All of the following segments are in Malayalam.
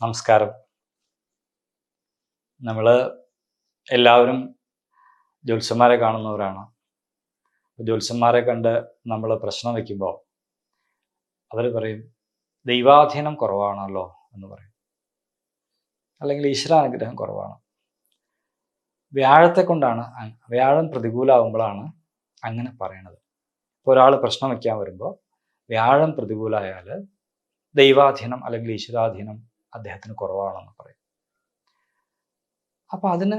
നമസ്കാരം. നമ്മൾ എല്ലാവരും ജ്യോത്സ്യന്മാരെ കാണുന്നവരാണ്. ജ്യോത്സ്യന്മാരെ കണ്ട് നമ്മൾ പ്രശ്നം വയ്ക്കുമ്പോൾ അവർ പറയും ദൈവാധീനം കുറവാണല്ലോ എന്ന് പറയും. അല്ലെങ്കിൽ ഈശ്വരാനുഗ്രഹം കുറവാണ്. വ്യാഴത്തെ കൊണ്ടാണ് വ്യാഴം പ്രതികൂലമാകുമ്പോഴാണ് അങ്ങനെ പറയണത്. ഇപ്പോൾ ഒരാൾ പ്രശ്നം വയ്ക്കാൻ വരുമ്പോൾ വ്യാഴം പ്രതികൂലമായാൽ ദൈവാധീനം അല്ലെങ്കിൽ ഈശ്വരാധീനം അദ്ദേഹത്തിന് കുറവാണെന്ന് പറയും. അപ്പൊ അതിന്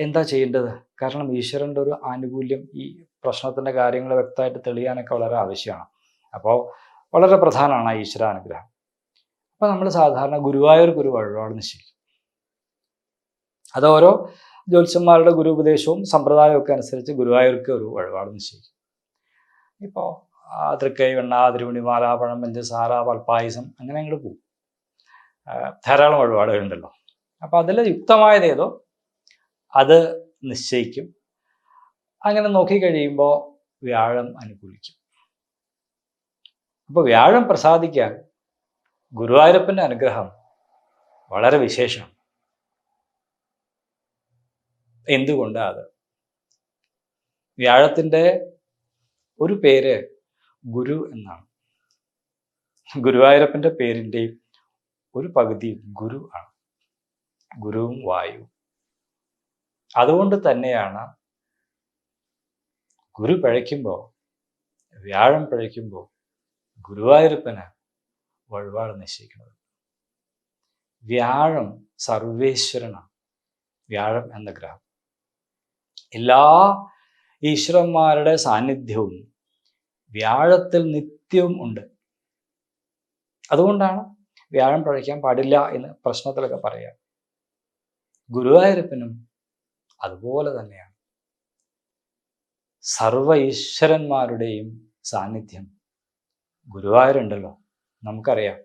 എന്താ ചെയ്യേണ്ടത്? കാരണം ഈശ്വരന്റെ ഒരു ആനുകൂല്യം ഈ പ്രശ്നത്തിന്റെ കാര്യങ്ങൾ വ്യക്തമായിട്ട് തെളിയാനൊക്കെ വളരെ ആവശ്യമാണ്. അപ്പോൾ വളരെ പ്രധാനമാണ് ആ ഈശ്വരാനുഗ്രഹം. അപ്പോൾ നമ്മൾ സാധാരണ ഗുരുവായൂർ ഗുരു വഴിപാട് നിശ്ചയിക്കും. അത് ഓരോ ജ്യോത്സ്യന്മാരുടെ ഗുരു ഉപദേശവും സമ്പ്രദായവും ഒക്കെ അനുസരിച്ച് ഗുരുവായൂർക്ക് ഒരു വഴിപാട് നിശ്ചയിക്കും. ഇപ്പോൾ തൃക്കൈ വെണ്ണ തിരുവണിമാല പഴം പഞ്ചസാര പൽപ്പായസം അങ്ങനെ അങ്ങോട്ട് പോകും. ധാരാളം വഴിപാടുകളുണ്ടല്ലോ. അപ്പോൾ അതിൽ യുക്തമായത് ഏതോ? അത് നിശ്ചയിക്കും. അങ്ങനെ നോക്കിക്കഴിയുമ്പോൾ വ്യാഴം അനുകൂലിക്കും. അപ്പോൾ വ്യാഴം പ്രസാദിക്കാൻ ഗുരുവായൂരപ്പന്റെ അനുഗ്രഹം വളരെ വിശേഷം എന്തുകൊണ്ട് അത്? വ്യാഴത്തിന്റെ ഒരു പേര് ഗുരു എന്നാണ്. ഗുരുവായൂരപ്പന്റെ പേരിന്റെയും ഒരു പകുതി ഗുരു ആണ്. ഗുരുവും വായു അതുകൊണ്ട് തന്നെയാണ് ഗുരു പിഴയ്ക്കുമ്പോൾ വ്യാഴം പിഴയ്ക്കുമ്പോൾ ഗുരുവായൂരപ്പന് വഴിപാട് നിശ്ചയിക്കുന്നത്. വ്യാഴം സർവേശ്വരനാണ്. വ്യാഴം എന്ന ഗ്രഹം എല്ലാ ഈശ്വരന്മാരുടെ സാന്നിധ്യവും വ്യാഴത്തിൽ നിത്യവും ഉണ്ട്. അതുകൊണ്ടാണ് വ്യാഴം പ്രവഹിക്കാൻ പാടില്ല എന്ന് പ്രശ്നത്തിലൊക്കെ പറയാം. ഗുരുവായൂരപ്പനും അതുപോലെ തന്നെയാണ്. സർവ ഈശ്വരന്മാരുടെയും സാന്നിധ്യം ഗുരുവായൂരുണ്ടല്ലോ നമുക്കറിയാം.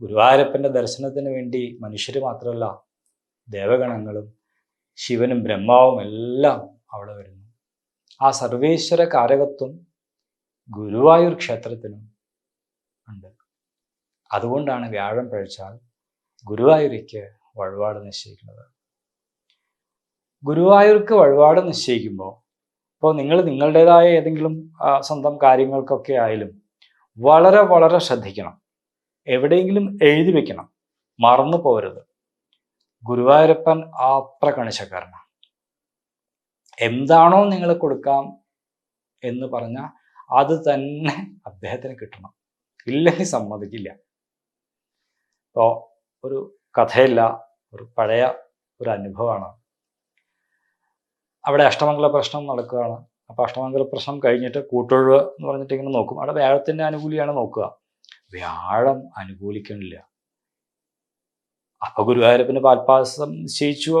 ഗുരുവായൂരപ്പന്റെ ദർശനത്തിന് വേണ്ടി മനുഷ്യർ മാത്രമല്ല ദേവഗണങ്ങളും ശിവനും ബ്രഹ്മാവും എല്ലാം അവിടെ വരുന്നു. ആ സർവേശ്വര കാരകത്വം ഗുരുവായൂർ ക്ഷേത്രത്തിനും ഉണ്ട്. അതുകൊണ്ടാണ് വ്യാഴം പഴിച്ചാൽ ഗുരുവായൂരിക്ക് വഴിപാട് നിശ്ചയിക്കുന്നത്. ഗുരുവായൂർക്ക് വഴിപാട് നിശ്ചയിക്കുമ്പോൾ ഇപ്പോൾ നിങ്ങൾ നിങ്ങളുടേതായ ഏതെങ്കിലും സ്വന്തം കാര്യങ്ങൾക്കൊക്കെ ആയാലും വളരെ വളരെ ശ്രദ്ധിക്കണം. എവിടെയെങ്കിലും എഴുതി വെക്കണം. മറന്നു പോരുത് ഗുരുവായൂരപ്പൻ അത്ര കണിശക്കാരനാണ്. എന്താണോ നിങ്ങൾ കൊടുക്കാം എന്ന് പറഞ്ഞാൽ അത് തന്നെ അദ്ദേഹത്തിന് കിട്ടണം. ഇല്ലെങ്കിൽ സമ്മതിക്കില്ല. ഇപ്പോൾ ഒരു കഥയില്ല ഒരു പഴയ ഒരു അനുഭവമാണ് അവിടെ അഷ്ടമംഗല പ്രശ്നം നടക്കുകയാണ്. അപ്പോൾ അഷ്ടമംഗല പ്രശ്നം കഴിഞ്ഞിട്ട് കൂട്ടൊഴിവ് എന്ന് പറഞ്ഞിട്ട് ഇങ്ങനെ നോക്കും. അവിടെ വ്യാഴത്തിന്റെ അനുകൂലിയാണ് നോക്കുക. വ്യാഴം അനുകൂലിക്കണില്ല. അപ്പൊ ഗുരുവായൂരപ്പന് പാൽപ്പാസം നിശ്ചയിച്ചു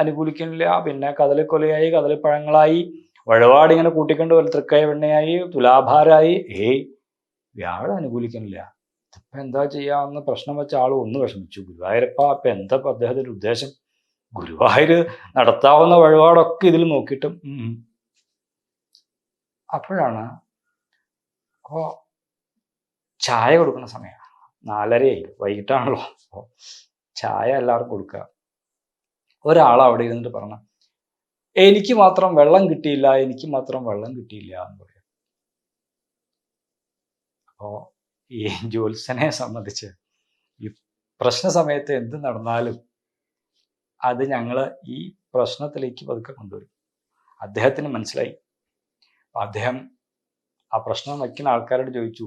അനുകൂലിക്കണില്ല. പിന്നെ കദളിക്കൊലയായി കദളിപ്പഴങ്ങളായി പഴങ്ങളായി ഇങ്ങനെ കൂട്ടിക്കൊണ്ട് വല്ല തൃക്കൈ വെണ്ണയായി തുലാഭാരായി. ഏയ് വ്യാഴം അനുകൂലിക്കണില്ല. ഇപ്പൊ എന്താ ചെയ്യാന്ന് പ്രശ്നം വെച്ച ആൾ ഒന്ന് വിഷമിച്ചു. ഗുരുവായൂരപ്പ അപ്പൊ എന്താ അദ്ദേഹത്തിന്റെ ഉദ്ദേശം? ഗുരുവായൂര് നടത്താവുന്ന വഴിപാടൊക്കെ ഇതിൽ നോക്കിയിട്ടും. അപ്പോഴാണ് അപ്പോ ചായ കൊടുക്കുന്ന സമയം. നാലരയായി വൈകിട്ടാണല്ലോ. അപ്പോൾ ചായ എല്ലാവർക്കും കൊടുക്കുക. ഒരാൾ അവിടെ ഇരുന്നിട്ട് പറഞ്ഞ എനിക്ക് മാത്രം വെള്ളം കിട്ടിയില്ല എനിക്ക് മാത്രം വെള്ളം കിട്ടിയില്ല എന്ന് പറയും. അപ്പോൾ ഈ ജ്യോത്സനെ സംബന്ധിച്ച് ഈ പ്രശ്ന സമയത്ത് എന്ത് നടന്നാലും അത് ഞങ്ങൾ ഈ പ്രശ്നത്തിലേക്ക് പതുക്കെ കൊണ്ടുവരും. അദ്ദേഹത്തിന് മനസ്സിലായി. അദ്ദേഹം ആ പ്രശ്നം വയ്ക്കുന്ന ആൾക്കാരോട് ചോദിച്ചു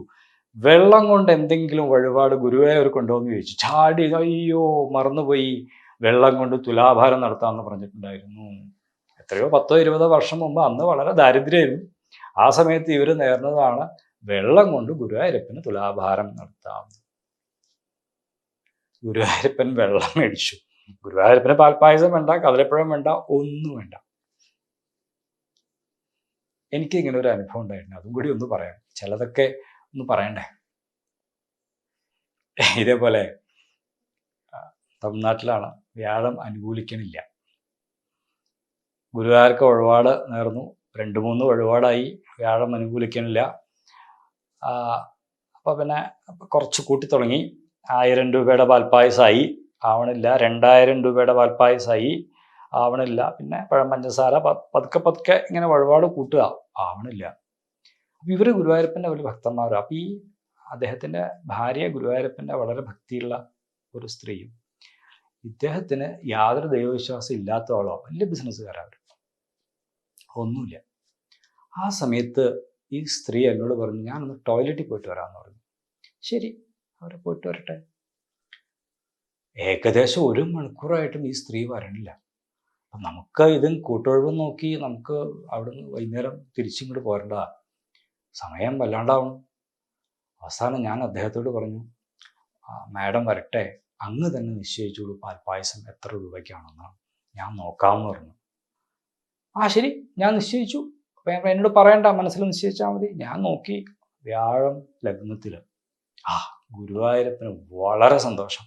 വെള്ളം കൊണ്ട് എന്തെങ്കിലും വഴിപാട് ഗുരുവായൂർ കൊണ്ടുവന്ന് ചോദിച്ചു. ചാടി അയ്യോ മറന്നുപോയി. വെള്ളം കൊണ്ട് തുലാഭാരം നടത്താമെന്ന് പറഞ്ഞിട്ടുണ്ടായിരുന്നു. എത്രയോ പത്തോ ഇരുപതോ വർഷം മുമ്പ് അന്ന് വളരെ ദാരിദ്ര്യമായിരുന്നു. ആ സമയത്ത് ഇവർ നേർന്നതാണ് വെള്ളം കൊണ്ട് ഗുരുവായൂരപ്പന് തുലാഭാരം നടത്താം. ഗുരുവായൂരപ്പൻ വെള്ളം മേടിച്ചു. ഗുരുവായൂരപ്പന് പാൽപ്പായസം വേണ്ട കതിരപ്പഴം വേണ്ട ഒന്നും വേണ്ട. എനിക്ക് ഇങ്ങനെ ഒരു അനുഭവം ഉണ്ടായിരുന്നു. അതും കൂടി ഒന്ന് പറയാം. ചിലതൊക്കെ ഒന്ന് പറയണ്ടേ? ഇതേപോലെ തമിഴ്നാട്ടിലാണ് വ്യാഴം അനുകൂലിക്കണില്ല. ഗുരുവായൂർക്ക് വഴിപാട് നേർന്നു. രണ്ട് മൂന്ന് വഴിപാടായി. വ്യാഴം അനുകൂലിക്കണില്ല. ആ, അപ്പൊ പിന്നെ കുറച്ച് കൂട്ടി തുടങ്ങി. ആയിരം രൂപയുടെ പാൽപ്പായസമായി ആവണില്ല. രണ്ടായിരം രൂപയുടെ പാൽപ്പായസമായി ആവണില്ല. പിന്നെ പഴം പഞ്ചസാര പതുക്കെ പതുക്കെ ഇങ്ങനെ വഴിപാട് കൂട്ടുക. ആവണില്ല. അപ്പം ഇവർ ഗുരുവായൂരപ്പന്റെ വലിയ ഭക്തന്മാരും. അപ്പം ഈ അദ്ദേഹത്തിന്റെ ഭാര്യ ഗുരുവായൂരപ്പന്റെ വളരെ ഭക്തിയുള്ള ഒരു സ്ത്രീയും. ഇദ്ദേഹത്തിന് യാതൊരു ദൈവവിശ്വാസം ഇല്ലാത്തവളോ വലിയ ബിസിനസ്സുകാരാണ് ഒന്നുമില്ല. ആ സമയത്ത് ഈ സ്ത്രീ എന്നോട് പറഞ്ഞു ഞാനൊന്ന് ടോയ്ലറ്റിൽ പോയിട്ട് വരാമെന്ന് പറഞ്ഞു. ശരി അവർ പോയിട്ട് വരട്ടെ. ഏകദേശം ഒരു മണിക്കൂറായിട്ടും ഈ സ്ത്രീ വരണില്ല. അപ്പം നമുക്ക് ഇതും കൂട്ടൊഴിവ് നോക്കി നമുക്ക് അവിടുന്ന് വൈകുന്നേരം തിരിച്ചിങ്ങോട്ട് പോരേണ്ടതാ സമയം വല്ലാണ്ടാവണം. അവസാനം ഞാൻ അദ്ദേഹത്തോട് പറഞ്ഞു മാഡം വരട്ടെ. അങ്ങ് തന്നെ നിശ്ചയിച്ചോളൂ പാൽപ്പായസം എത്ര രൂപയ്ക്കാണെന്ന്. ഞാൻ നോക്കാമെന്ന് പറഞ്ഞു. ആ ശരി. ഞാൻ നിശ്ചയിച്ചു. അപ്പൊ എന്നോട് പറയണ്ട മനസ്സിൽ നിശ്ചയിച്ചാൽ മതി. ഞാൻ നോക്കി വ്യാഴം ലഗ്നത്തിൽ ആ ഗുരുവായൂരപ്പന് വളരെ സന്തോഷം.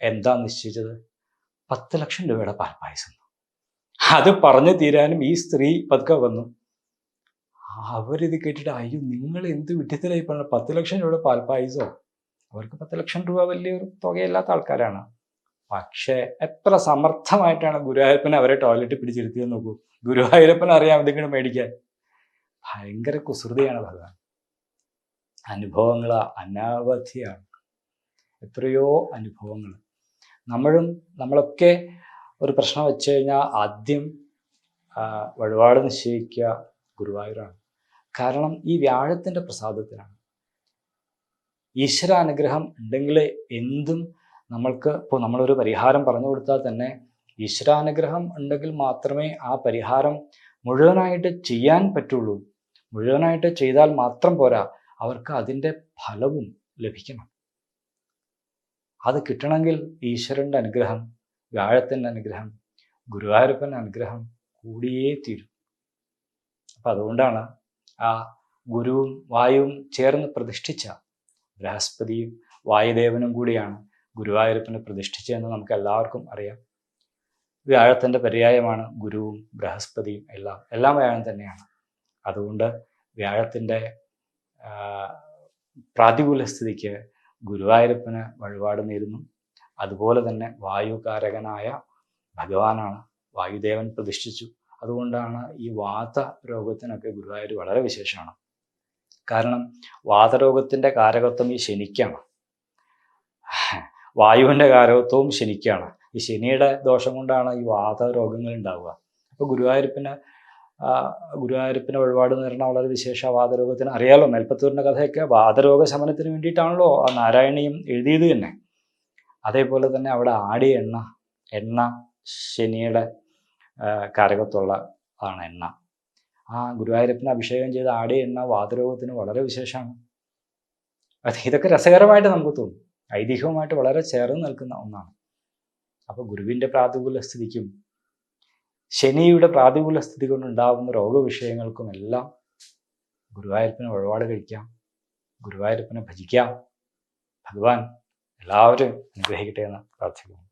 എന്താ നിശ്ചയിച്ചത്? പത്ത് ലക്ഷം രൂപയുടെ പാൽപ്പായസം. അത് പറഞ്ഞു തീരാനും ഈ സ്ത്രീ പതുക്കെ വന്നു. അവരിത് കേട്ടിട്ട് അയ്യോ നിങ്ങൾ എന്ത് വിഡ്ഢിത്തലായി പറഞ്ഞ പത്ത് ലക്ഷം രൂപയുടെ പാൽപ്പായസോ? അവർക്ക് പത്ത് ലക്ഷം രൂപ വലിയൊരു തുകയില്ലാത്ത ആൾക്കാരാണ്. പക്ഷേ എത്ര സമർത്ഥമായിട്ടാണ് ഗുരുവായൂരപ്പൻ അവരെ ടോയ്ലറ്റിൽ പിടിച്ചിരുത്തിയത് നോക്കൂ. ഗുരുവായൂരപ്പൻ അറിയാം എന്തെങ്കിലും മേടിക്കാൻ. ഭയങ്കര കുസൃതിയാണ് ഭഗവാൻ. അനുഭവങ്ങൾ അനാവധിയാണ്. എത്രയോ അനുഭവങ്ങൾ. നമ്മളും നമ്മളൊക്കെ ഒരു പ്രശ്നം വെച്ച് കഴിഞ്ഞാൽ ആദ്യം വഴിപാട് നിശ്ചയിക്കുക ഗുരുവായൂരാണ്. കാരണം ഈ വ്യാഴത്തിന്റെ പ്രസാദത്തിലാണ്. ഈശ്വരാനുഗ്രഹം ഉണ്ടെങ്കിൽ എന്തും നമ്മൾക്ക് ഇപ്പോൾ നമ്മളൊരു പരിഹാരം പറഞ്ഞു കൊടുത്താൽ തന്നെ ഈശ്വരാനുഗ്രഹം ഉണ്ടെങ്കിൽ മാത്രമേ ആ പരിഹാരം മുഴുവനായിട്ട് ചെയ്യാൻ പറ്റുള്ളൂ. മുഴുവനായിട്ട് ചെയ്താൽ മാത്രം പോരാ അവർക്ക് അതിന്റെ ഫലവും ലഭിക്കണം. അത് കിട്ടണമെങ്കിൽ ഈശ്വരന്റെ അനുഗ്രഹം വ്യാഴത്തിന്റെ അനുഗ്രഹം ഗുരുവായൂരപ്പന്റെ അനുഗ്രഹം കൂടിയേ തീരും. അപ്പം അതുകൊണ്ടാണ് ആ ഗുരുവും വായുവും ചേർന്ന് പ്രതിഷ്ഠിച്ച ബൃഹസ്പതിയും വായുദേവനും കൂടിയാണ് ഗുരുവായൂരപ്പനെ പ്രതിഷ്ഠിച്ചതെന്ന് നമുക്ക് എല്ലാവർക്കും അറിയാം വ്യാഴത്തിന്റെ പര്യായമാണ്. ഗുരുവും ബൃഹസ്പതിയും എല്ലാം എല്ലാം വ്യാഴം തന്നെയാണ്. അതുകൊണ്ട് വ്യാഴത്തിന്റെ പ്രാതികൂല സ്ഥിതിക്ക് ഗുരുവായൂരപ്പന് വഴിപാട് നേരുന്നു. അതുപോലെ തന്നെ വായുകാരകനായ ഭഗവാനാണ് വായുദേവൻ പ്രതിഷ്ഠിച്ചു. അതുകൊണ്ടാണ് ഈ വാത രോഗത്തിനൊക്കെ ഗുരുവായൂർ വളരെ വിശേഷമാണ്. കാരണം വാതരോഗത്തിന്റെ കാരകത്വം ഈ ശനിക്കാണ്. വായുവിന്റെ കാരകത്വവും ശനിക്കാണ്. ഈ ശനിയുടെ ദോഷം കൊണ്ടാണ് ഈ വാതരോഗങ്ങൾ ഉണ്ടാവുക. അപ്പോൾ ഗുരുവായൂരപ്പന് ആ, ഗുരുവായൂരപ്പന് വഴിപാട് നേരണം വളരെ വിശേഷ വാതരോഗത്തിന് അറിയാലോ. മേൽപ്പത്തൂരിന്റെ കഥയൊക്കെ വാതരോഗ ശമനത്തിന് വേണ്ടിയിട്ടാണല്ലോ ആ നാരായണീയം എഴുതിയത് തന്നെ. അതേപോലെ തന്നെ അവിടെ ആടി എണ്ണ എണ്ണ ശനിയുടെ കാരകത്തുള്ള ആണ് എണ്ണ. ആ ഗുരുവായൂരപ്പന് അഭിഷേകം ചെയ്ത ആടി എണ്ണ വാതരോഗത്തിന് വളരെ വിശേഷമാണ്. ഇതൊക്കെ രസകരമായിട്ട് നമുക്ക് തോന്നും. ഐതിഹ്യവുമായിട്ട് വളരെ ചേർന്ന് നിൽക്കുന്ന ഒന്നാണ്. അപ്പോൾ ഗുരുവിന്റെ പ്രാതികൂല സ്ഥിതിക്കും ശനിയുടെ പ്രാതികൂല സ്ഥിതി കൊണ്ടുണ്ടാകുന്ന രോഗവിഷയങ്ങൾക്കും എല്ലാം ഗുരുവായൂരപ്പനെ വഴിപാട് കഴിക്കാം. ഗുരുവായൂരപ്പനെ ഭജിക്കാം. ഭഗവാൻ എല്ലാവരും അനുഗ്രഹിക്കട്ടെ എന്ന് പ്രാർത്ഥിക്കുന്നു.